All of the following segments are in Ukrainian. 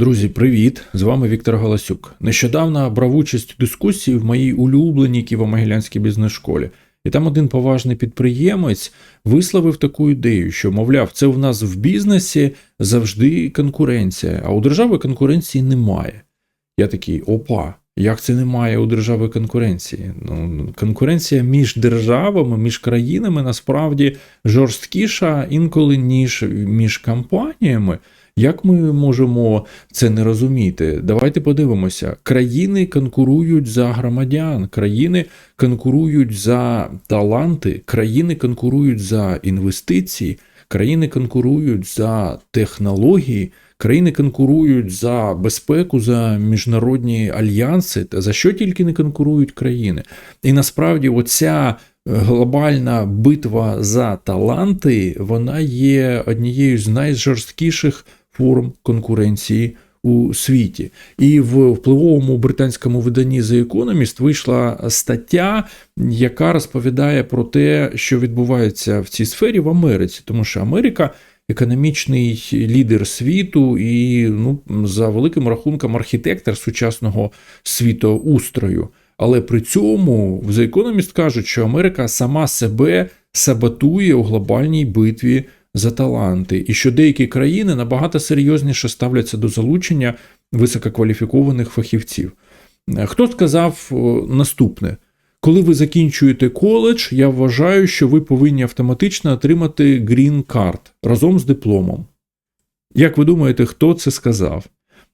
Друзі, привіт! З вами Віктор Галасюк. Нещодавно брав участь у дискусії в моїй улюбленій Києво-Могилянській бізнес-школі. І там один поважний підприємець висловив таку ідею, що, мовляв, це в нас в бізнесі завжди конкуренція, а у держави конкуренції немає. Я такий, опа, як це немає у держави конкуренції? Ну, конкуренція між державами, між країнами насправді жорсткіша інколи, ніж між компаніями. Як ми можемо це не розуміти? Давайте подивимося. Країни конкурують за громадян, країни конкурують за таланти, країни конкурують за інвестиції, країни конкурують за технології, країни конкурують за безпеку, за міжнародні альянси, та за що тільки не конкурують країни. І насправді, оця глобальна битва за таланти, вона є однією з найжорсткіших форм конкуренції у світі. І в впливовому британському виданні The Economist вийшла стаття, яка розповідає про те, що відбувається в цій сфері в Америці, тому що Америка. Економічний лідер світу і ну за великим рахунком архітектор сучасного світоустрою. Але при цьому The Economist кажуть, що Америка сама себе саботує у глобальній битві за таланти, і що деякі країни набагато серйозніше ставляться до залучення висококваліфікованих фахівців. Хто сказав наступне? Коли ви закінчуєте коледж, я вважаю, що ви повинні автоматично отримати green card разом з дипломом. Як ви думаєте, хто це сказав?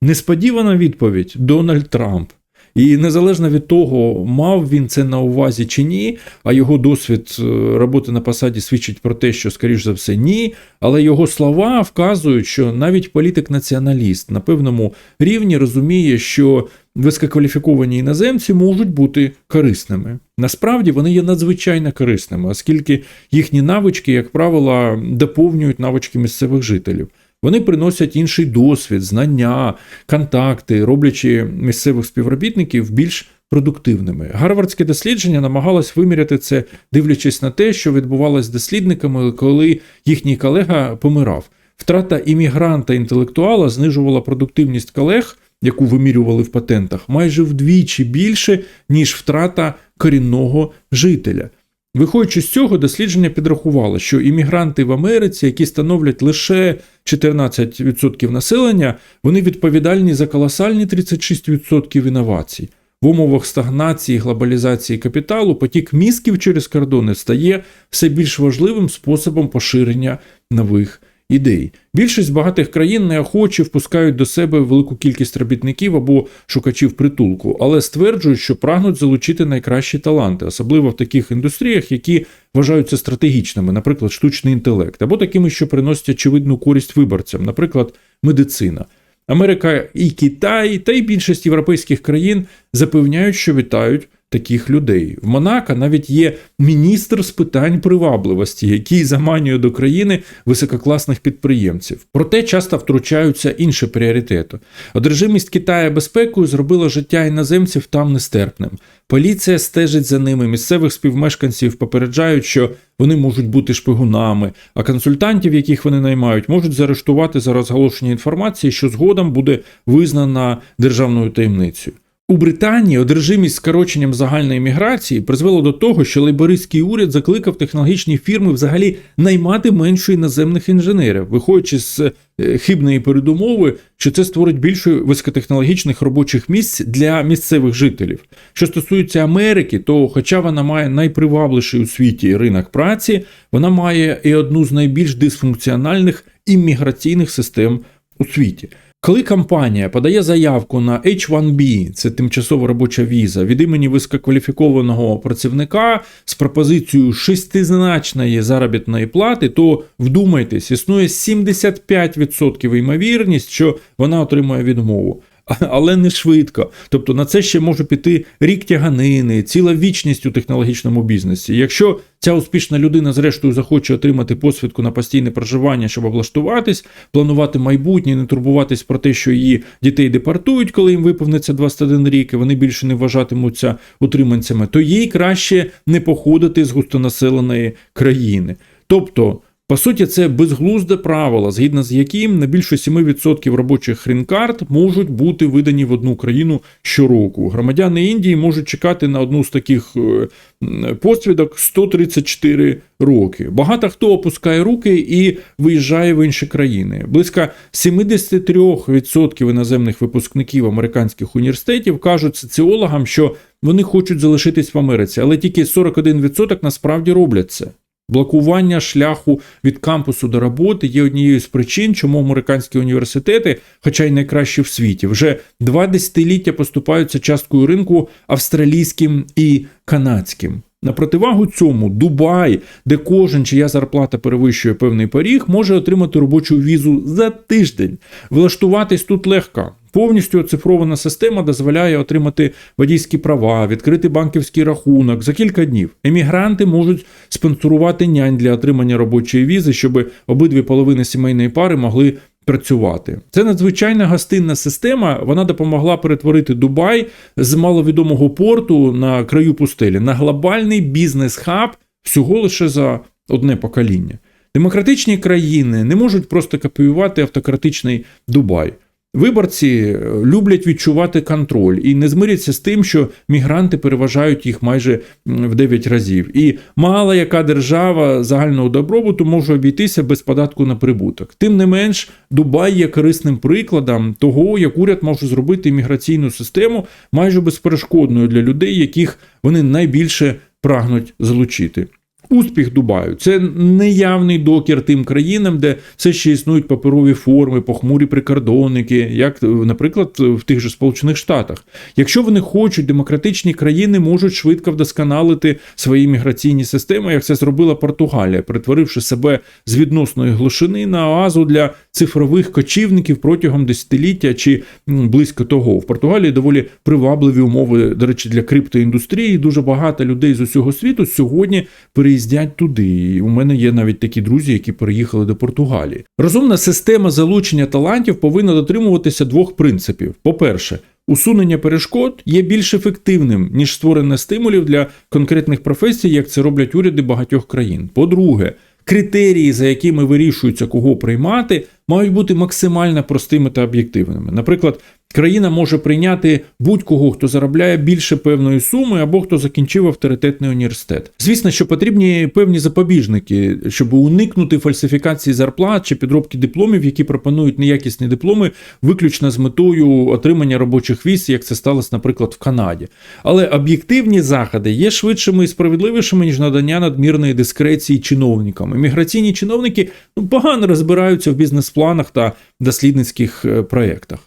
Несподівана відповідь Дональд Трамп. І незалежно від того, мав він це на увазі чи ні, а його досвід е, роботи на посаді свідчить про те, що, скоріш за все, ні. Але його слова вказують, що навіть політик-націоналіст на певному рівні розуміє, що висококваліфіковані іноземці можуть бути корисними. Насправді вони є надзвичайно корисними, оскільки їхні навички, як правило, доповнюють навички місцевих жителів. Вони приносять інший досвід, знання, контакти, роблячи місцевих співробітників більш продуктивними. Гарвардське дослідження намагалось виміряти це, дивлячись на те, що відбувалося з дослідниками, коли їхній колега помирав. Втрата іммігранта інтелектуала знижувала продуктивність колег, яку вимірювали в патентах, майже вдвічі більше, ніж втрата корінного жителя. Виходячи з цього, дослідження підрахувало, що іммігранти в Америці, які становлять лише 14% населення, вони відповідальні за колосальні 36% інновацій. В умовах стагнації, глобалізації капіталу потік мізків через кордони стає все більш важливим способом поширення нових ідей. Більшість багатих країн неохоче впускають до себе велику кількість робітників або шукачів притулку, але стверджують, що прагнуть залучити найкращі таланти, особливо в таких індустріях, які вважаються стратегічними, наприклад, штучний інтелект, або такими, що приносять очевидну користь виборцям, наприклад, медицина. Америка і Китай, та й більшість європейських країн запевняють, що вітають таких людей. В Монако навіть є міністр з питань привабливості, який заманює до країни висококласних підприємців. Проте часто втручаються інші пріоритети. Одержимість Китая безпекою зробила життя іноземців там нестерпним. Поліція стежить за ними, місцевих співмешканців попереджають, що вони можуть бути шпигунами, а консультантів, яких вони наймають, можуть заарештувати за розголошення інформації, що згодом буде визнана державною таємницею. У Британії одержимість скороченням загальної міграції призвело до того, що лейбористський уряд закликав технологічні фірми взагалі наймати менше іноземних інженерів, виходячи з е, хибної передумови, що це створить більше високотехнологічних робочих місць для місцевих жителів. Що стосується Америки, то, хоча вона має найпривабливіший у світі ринок праці, вона має і одну з найбільш дисфункціональних імміграційних систем у світі. Коли компанія подає заявку на H1B, це тимчасова робоча віза, від імені висококваліфікованого працівника з пропозицією шестизначної заробітної плати, то вдумайтесь, існує 75% ймовірність, що вона отримує відмову але не швидко. Тобто на це ще може піти рік тяганини, ціла вічність у технологічному бізнесі. Якщо ця успішна людина, зрештою, захоче отримати посвідку на постійне проживання, щоб облаштуватись, планувати майбутнє, не турбуватись про те, що її дітей депортують, коли їм виповниться 21 рік, і вони більше не вважатимуться утриманцями, то їй краще не походити з густонаселеної країни. Тобто По суті, це безглузде правило, згідно з яким не більше 7% робочих грін-карт можуть бути видані в одну країну щороку. Громадяни Індії можуть чекати на одну з таких е, посвідок 134 роки. Багато хто опускає руки і виїжджає в інші країни. Близько 73% іноземних випускників американських університетів кажуть соціологам, що вони хочуть залишитись в Америці, але тільки 41% насправді роблять це. Блокування шляху від кампусу до роботи є однією з причин, чому американські університети, хоча й найкращі в світі, вже два десятиліття поступаються часткою ринку австралійським і канадським. На противагу цьому Дубай, де кожен, чия зарплата перевищує певний поріг, може отримати робочу візу за тиждень. Влаштуватись тут легко. Повністю оцифрована система дозволяє отримати водійські права, відкрити банківський рахунок за кілька днів. Емігранти можуть спонсорувати нянь для отримання робочої візи, щоб обидві половини сімейної пари могли працювати. Це надзвичайна гостинна система. Вона допомогла перетворити Дубай з маловідомого порту на краю пустелі на глобальний бізнес-хаб всього лише за одне покоління. Демократичні країни не можуть просто копіювати автократичний Дубай. Виборці е, люблять відчувати контроль і не змиряться з тим, що мігранти переважають їх майже в 9 разів. І мала яка держава загального добробуту може обійтися без податку на прибуток. Тим не менш, Дубай є корисним прикладом того, як уряд може зробити міграційну систему майже безперешкодною для людей, яких вони найбільше прагнуть залучити. Успіх Дубаю це неявний докір тим країнам, де все ще існують паперові форми, похмурі прикордонники, як, наприклад, в тих же Сполучених Штатах. Якщо вони хочуть, демократичні країни можуть швидко вдосконалити свої міграційні системи, як це зробила Португалія, перетворивши себе з відносної глушини на оазу для цифрових кочівників протягом десятиліття чи близько того. В Португалії доволі привабливі умови, до речі, для криптоіндустрії. Дуже багато людей з усього світу сьогодні переїздять туди. І у мене є навіть такі друзі, які переїхали до Португалії. Розумна система залучення талантів повинна дотримуватися двох принципів: по-перше, Усунення перешкод є більш ефективним, ніж створення стимулів для конкретних професій, як це роблять уряди багатьох країн. По-друге, критерії, за якими вирішується, кого приймати, мають бути максимально простими та об'єктивними. Наприклад, країна може прийняти будь-кого, хто заробляє більше певної суми, або хто закінчив авторитетний університет. Звісно, що потрібні певні запобіжники, щоб уникнути фальсифікації зарплат чи підробки дипломів, які пропонують неякісні дипломи, виключно з метою отримання робочих віз, як це сталося, наприклад, в Канаді. Але об'єктивні заходи є швидшими і справедливішими, ніж надання надмірної дискреції чиновникам. Імміграційні чиновники ну, погано розбираються в бізнес-планах та дослідницьких е, проєктах.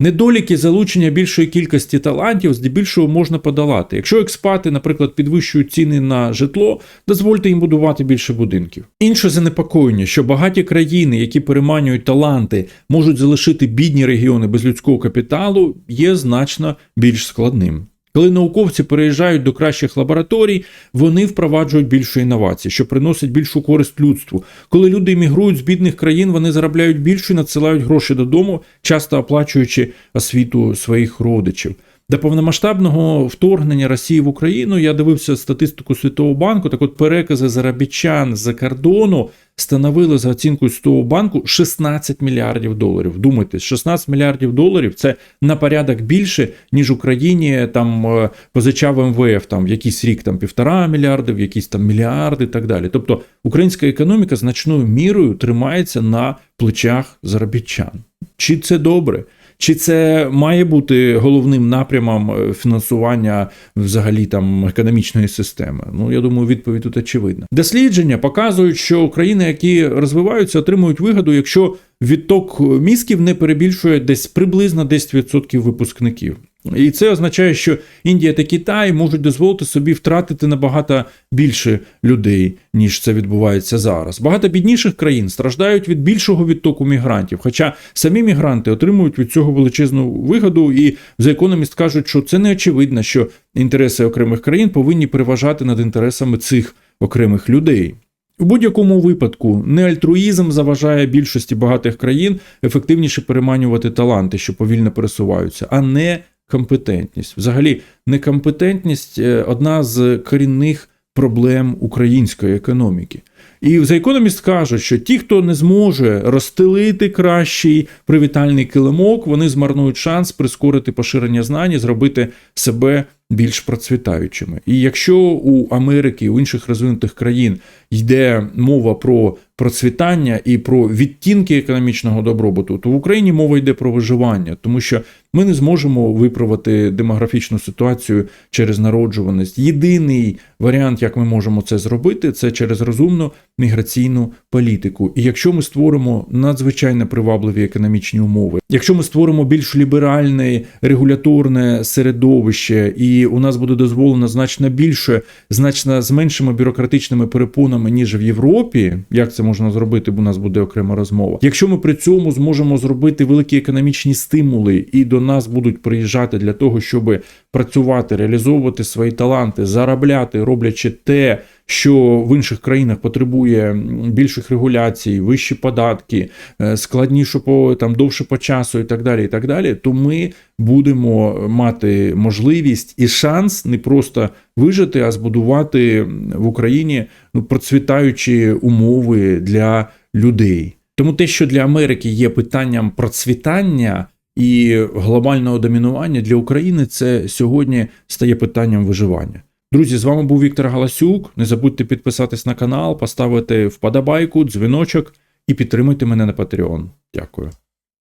Недоліки залучення більшої кількості талантів здебільшого можна подолати. Якщо експати, наприклад, підвищують ціни на житло, дозвольте їм будувати більше будинків. Інше занепокоєння, що багаті країни, які переманюють таланти, можуть залишити бідні регіони без людського капіталу, є значно більш складним. Коли науковці переїжджають до кращих лабораторій, вони впроваджують більше інновацій, що приносить більшу користь людству. Коли люди емігрують з бідних країн, вони заробляють більше і надсилають гроші додому, часто оплачуючи освіту своїх родичів. До повномасштабного вторгнення Росії в Україну я дивився статистику Світового банку. Так от перекази заробітчан з-за кордону становили за оцінкою Світового банку 16 мільярдів доларів. Думайте, 16 мільярдів доларів це на порядок більше, ніж Україні там е, позичав МВФ там в якийсь рік там півтора мільярди, в якісь там мільярди і так далі. Тобто українська економіка значною мірою тримається на плечах заробітчан. Чи це добре? Чи це має бути головним напрямом е, фінансування взагалі там економічної системи? Ну я думаю, відповідь тут очевидна. Дослідження показують, що країни, які розвиваються, отримують вигоду, якщо відток мізків не перебільшує десь приблизно 10% випускників. І це означає, що Індія та Китай можуть дозволити собі втратити набагато більше людей, ніж це відбувається зараз. Багато бідніших країн страждають від більшого відтоку мігрантів, хоча самі мігранти отримують від цього величезну вигоду, і The Economist кажуть, що це не очевидно, що інтереси окремих країн повинні переважати над інтересами цих окремих людей. У будь-якому випадку не альтруїзм заважає більшості багатих країн ефективніше переманювати таланти, що повільно пересуваються, а не компетентність. Взагалі, некомпетентність е, одна з корінних проблем української економіки. І The Economist каже, що ті, хто не зможе розстелити кращий привітальний килимок, вони змарнують шанс прискорити поширення знань і зробити себе більш процвітаючими. І якщо у Америки, у інших розвинутих країн йде мова про процвітання і про відтінки економічного добробуту, то в Україні мова йде про виживання, тому що ми не зможемо виправити демографічну ситуацію через народжуваність. Єдиний варіант, як ми можемо це зробити, це через розумну міграційну політику. І якщо ми створимо надзвичайно привабливі економічні умови, якщо ми створимо більш ліберальне регуляторне середовище, і у нас буде дозволено значно більше, значно з меншими бюрократичними перепонами, ніж в Європі, як це можна зробити, бо у нас буде окрема розмова. Якщо ми при цьому зможемо зробити великі економічні стимули, і до нас будуть приїжджати для того, щоб працювати, реалізовувати свої таланти, заробляти, роблячи те, що в інших країнах потребує більших регуляцій, вищі податки, е, складніше по там довше по часу і так далі. І так далі, то ми будемо мати можливість і шанс не просто вижити, а збудувати в Україні ну процвітаючі умови для людей. Тому те, що для Америки є питанням процвітання і глобального домінування для України, це сьогодні стає питанням виживання. Друзі, з вами був Віктор Галасюк. Не забудьте підписатись на канал, поставити вподобайку, дзвіночок і підтримуйте мене на Patreon. Дякую.